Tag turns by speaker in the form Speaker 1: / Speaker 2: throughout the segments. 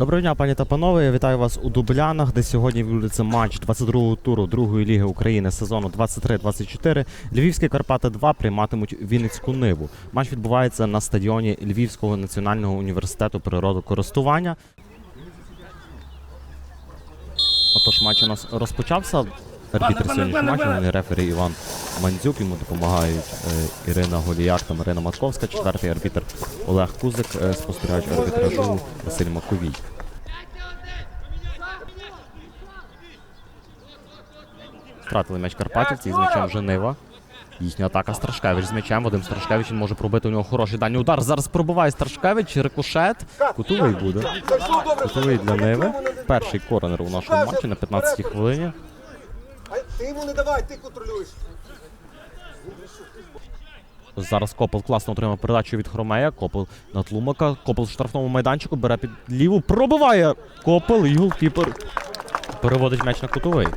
Speaker 1: Доброго дня, пані та панове. Я вітаю вас у Дублянах, де сьогодні відбудеться матч 22-го туру другої ліги України сезону 23-24. Львівські Карпати 2 прийматимуть Вінницьку Ниву. Матч відбувається на стадіоні Львівського національного університету природокористування. Отож, матч у нас розпочався. Арбітр сьогоднішнього матчу, рефері Іван Мандзюк. Йому допомагають е, Ірина Голіяк та Марина Матковська. Четвертий арбітр Олег Кузик. Е, спостерігають арбітражу Василь Маковій. Втратили м'яч Карпатівці, з м'ячем вже Нива. Їхня атака Страшкевич з м'ячем. Вадим Страшкевич він може пробити у нього хороший дальній удар. Зараз пробиває Страшкевич, рикошет. Кутовий буде. Кутовий для Ниви. Перший корнер у нашому матчі на 15-й хвилині.
Speaker 2: А ти йому не давай, ти контролюєш.
Speaker 1: Зараз Копел класно отримав передачу від Хромея. Копел на Тлумака. Копел в штрафному майданчику бере під ліву. Пробиває Копел і голкіпер переводить м'яч на кутовий.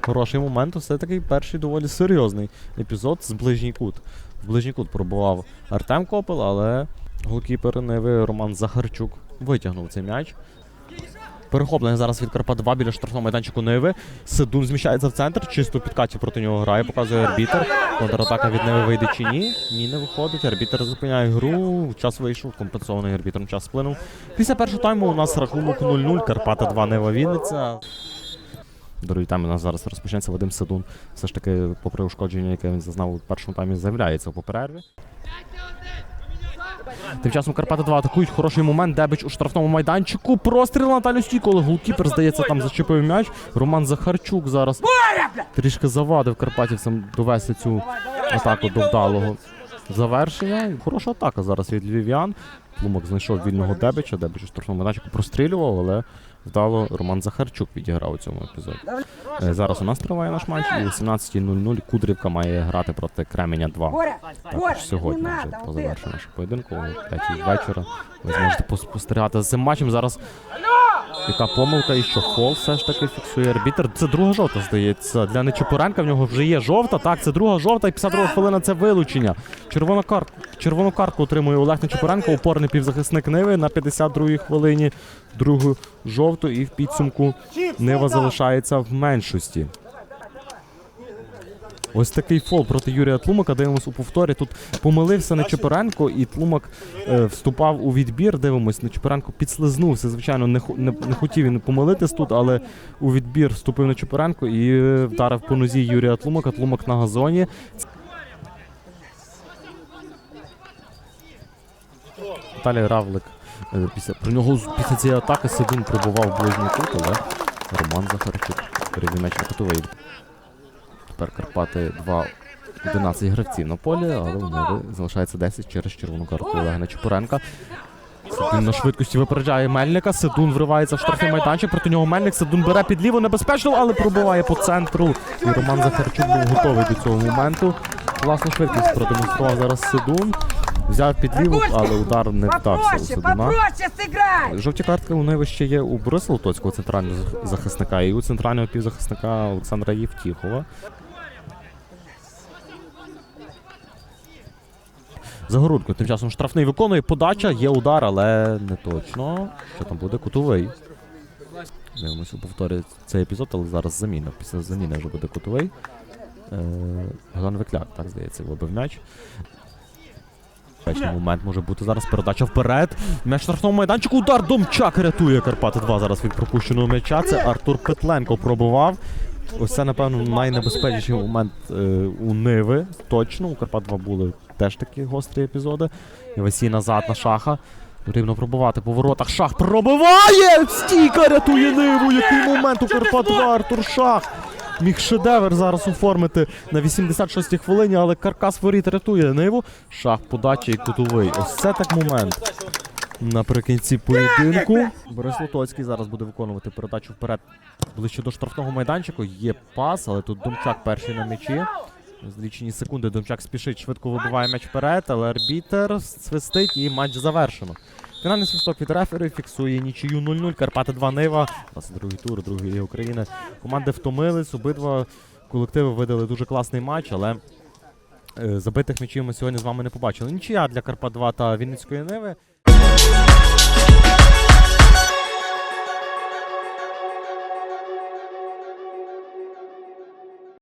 Speaker 1: Хороший момент, все такий перший доволі серйозний епізод з ближній кут. В ближній кут пробував Артем Копел, але голкіпер Неви Роман Захарчук витягнув цей м'яч. Перехоплення зараз від Карпат 2 біля штрафного майданчику Ниви. Сидун зміщається в центр, чисто в підкаті проти нього грає, показує арбітер. Контратака від Ниви вийде чи ні? Ні, не виходить. Арбітер зупиняє гру. Час вийшов, компенсований арбітром час сплинув. Після першого тайму у нас рахунок 0-0. Карпата 2 Нива Вінниця. Дорогі тайми у нас зараз розпочнеться Вадим Сидун. Все ж таки, попри ушкодження, яке він зазнав у першому таймі, з'являється по перерві. Тим часом Карпати 2 атакують хороший момент. Дебич у штрафному майданчику. Простріл на Наталю Стійко, але голкіпер, здається, там зачепив м'яч. Роман Захарчук зараз трішки завадив карпатівцям довести цю атаку до вдалого завершення. Хороша атака зараз від львів'ян. Тлумак знайшов вільного Дебича. Дебич у штрафному майданчику прострілював, але вдало Роман Захарчук відіграв у цьому епізоді. Е, Зараз у нас триває наш матч, і о 17.00 Кудрівка має грати проти Кременя 2.
Speaker 3: Боря, Боря,
Speaker 1: Також сьогодні вже по завершенню нашого поєдинку, о 5 вечора. Ви зможете пос- спостерігати за цим матчем. Зараз яка помилка і що фол все ж таки фіксує арбітр. Це друга жовта, здається. Для Нечепоренка в нього вже є жовта. Так, це друга жовта, і 52 хвилина це вилучення. Червона кар... Червону картку отримує Олег Нечепоренко, опорний півзахисник Ниви на 52-й хвилині. Другу жовту, і в підсумку Нива залишається в меншості. Ось такий фол проти Юрія Тлумака. Дивимось у повторі. Тут помилився Нечепоренко, і Тлумак е, вступав у відбір. Дивимось, Нечепоренко підслизнувся. Звичайно, не, не, не хотів він помилитись тут, але у відбір вступив Нечепоренко і е, вдарив по нозі Юрія Тлумака. Тлумак на газоні. Віталій Равлик. е, Після, про нього після цієї атаки Сидун пробував ближній кут, але Роман Захарчук перевів м'яч на кутовий. Тепер Карпати 2 11 гравців на полі, але у Ниви залишається 10 через червону картку Олега Нечепоренка. Сидун на швидкості випереджає Мельника. Сидун вривається в штрафний майданчик. Проти нього Мельник. Сидун бере під ліву небезпечно, але пробиває по центру. І Роман Захарчук був готовий до цього моменту. Власну швидкість продемонстрував зараз Сидун. Взяв під ліву, але удар не вдався у
Speaker 3: сыграй!
Speaker 1: Жовті картки у Ниви ще є у Бориса Лотоцького центрального захисника і у центрального півзахисника Олександра Євтіхова. Загородко тим часом штрафний виконує подача, є удар, але не точно. Що там буде кутовий. Дивимося, повторює цей епізод, але зараз заміна. Після заміни вже буде кутовий. Е, Галан Викляк, так здається, вибив м'яч. Момент може бути зараз передача вперед. В штрафному майданчику. Удар Домчак рятує Карпати 2 зараз від пропущеного м'яча. Це Артур Петленко пробував. Ось це, напевно, найнебезпечніший момент е, у Ниви. Точно. У Карпат 2 були теж такі гострі епізоди. І Весій назад на шаха. Потрібно пробувати по воротах. Шах пробиває! Стійка рятує Ниву! Який момент у Карпат 2 Артур Шах! Міг шедевр зараз оформити на 86-й хвилині, але каркас воріт рятує Ниву. Шах подача і кутовий. Ось це так момент. Наприкінці поєдинку. Борис Лотоцький зараз буде виконувати передачу вперед ближче до штрафного майданчику. Є пас, але тут Домчак перший на м'ячі. За лічені секунди Домчак спішить, швидко вибиває м'яч вперед, але арбітер свистить і матч завершено. Фінальний свисток від рефери фіксує нічию 0-0. Карпати 2 Нива. 22-й тур, другої ліги України. Команди втомились. Обидва колективи видали дуже класний матч, але е, забитих м'ячів ми сьогодні з вами не побачили. Нічия для Карпат 2 та Вінницької Ниви.